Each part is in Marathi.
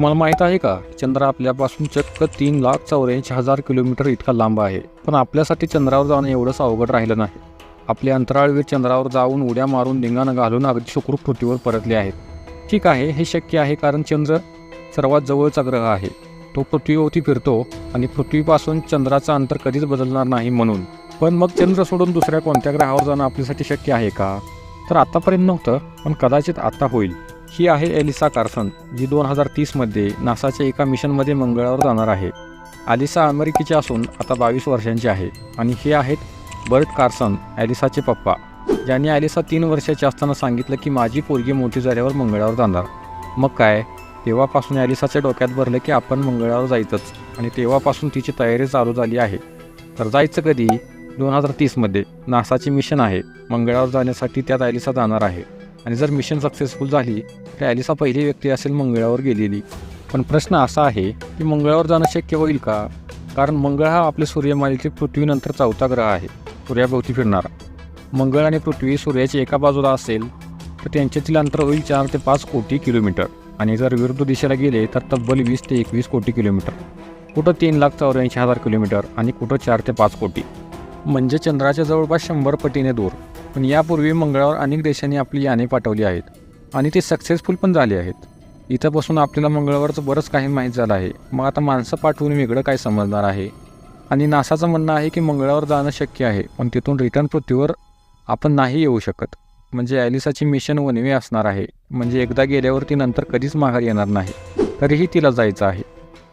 तुम्हाला माहीत आहे का? चंद्र आपल्यापासून चक्क तीन लाख चौऱ्याऐंशी हजार किलोमीटर इतका लांब आहे. पण आपल्यासाठी चंद्रावर जाणं एवढंच अवघड राहिलं नाही. आपले अंतराळवीर चंद्रावर जाऊन उड्या मारून धिंगाणं घालून अगदी सुखरूप पृथ्वीवर परतले आहेत. ठीक आहे हे शक्य आहे कारण चंद्र सर्वात जवळचा ग्रह आहे. तो पृथ्वीवरती फिरतो आणि पृथ्वीपासून चंद्राचं अंतर कधीच बदलणार नाही म्हणून. पण मग चंद्र सोडून दुसऱ्या कोणत्या ग्रहावर जाणं आपल्यासाठी शक्य आहे का? तर आतापर्यंत नव्हतं पण कदाचित आता होईल. ही आहे एलिसा कार्सन जी दोन हजार तीसमध्ये नासाच्या एका मिशनमध्ये मंगळावर जाणार आहे. आलिसा अमेरिकेची असून आता बावीस वर्षांची आहे आणि हे आहेत बर्ट कार्सन ॲलिसाचे पप्पा. ज्यांनी ॲलिसा तीन वर्षाची असताना सांगितलं की माझी पोरगी मोठी झाल्यावर मंगळावर जाणार. मग काय? तेव्हापासून ॲलिसाच्या डोक्यात भरलं की आपण मंगळावर जायचंच. आणि तेव्हापासून तिची तयारी चालू झाली आहे. तर जायचं कधी? दोन हजार तीसमध्ये नासाची मिशन आहे मंगळावर जाण्यासाठी त्यात ॲलिसा जाणार आहे. आणि जर मिशन सक्सेसफुल झाली तर ॲलिसा पहिली व्यक्ती असेल मंगळावर गेलेली. पण प्रश्न असा आहे की मंगळावर जाणं शक्य होईल का? कारण मंगळ हा आपल्या सूर्यमालेतील पृथ्वीनंतर चौथा ग्रह आहे. सूर्याभोवती फिरणारा. मंगळ आणि पृथ्वी सूर्याच्या एका बाजूला असेल तर त्यांच्यातील अंतर होईल चार ते पाच कोटी किलोमीटर. आणि जर विरुद्ध दिशेला गेले तर तब्बल वीस ते एकवीस कोटी किलोमीटर. कुठं तीन लाख चौऱ्याऐंशी हजार किलोमीटर आणि कुठं चार ते पाच कोटी. म्हणजे चंद्राच्या जवळपास शंभर पटीने दूर. पण यापूर्वी मंगळावर अनेक देशांनी आपली याने पाठवली आहेत. आणि ते सक्सेसफुल पण झाले आहेत. इथंपासून आपल्याला मंगळवारचं बरंच काही माहीत झालं आहे. मग आता माणसं पाठवून वेगळं काय समजणार आहे? आणि नासाचं म्हणणं आहे की मंगळावर जाणं शक्य आहे पण तिथून रिटर्न पृथ्वीवर आपण नाही येऊ शकत. म्हणजे ॲलिसाची मिशन वनवे असणार आहे. म्हणजे एकदा गेल्यावर ती नंतर कधीच माघार येणार नाही. तरीही तिला जायचं आहे.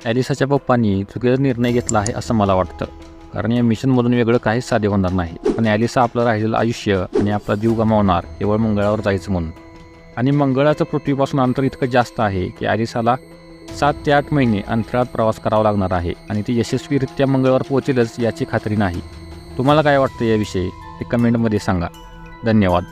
ॲलिसाच्या पप्पांनी चुकीचा निर्णय घेतला आहे असं मला वाटतं. कारण या मिशनमधून वेगळं काहीच साध्य होणार नाही. आणि ॲलिसा आपलं राहिलेलं आयुष्य आणि आपला जीव गमावणार केवळ मंगळावर जायचं म्हणून. आणि मंगळाचं पृथ्वीपासून अंतर इतकं जास्त आहे की ॲलिसाला सात ते आठ महिने अंतराळात प्रवास करावा लागणार आहे आणि ती यशस्वीरित्या मंगळावर पोहोचेलच याची खात्री नाही. तुम्हाला काय वाटतं याविषयी? ते कमेंटमध्ये सांगा. धन्यवाद.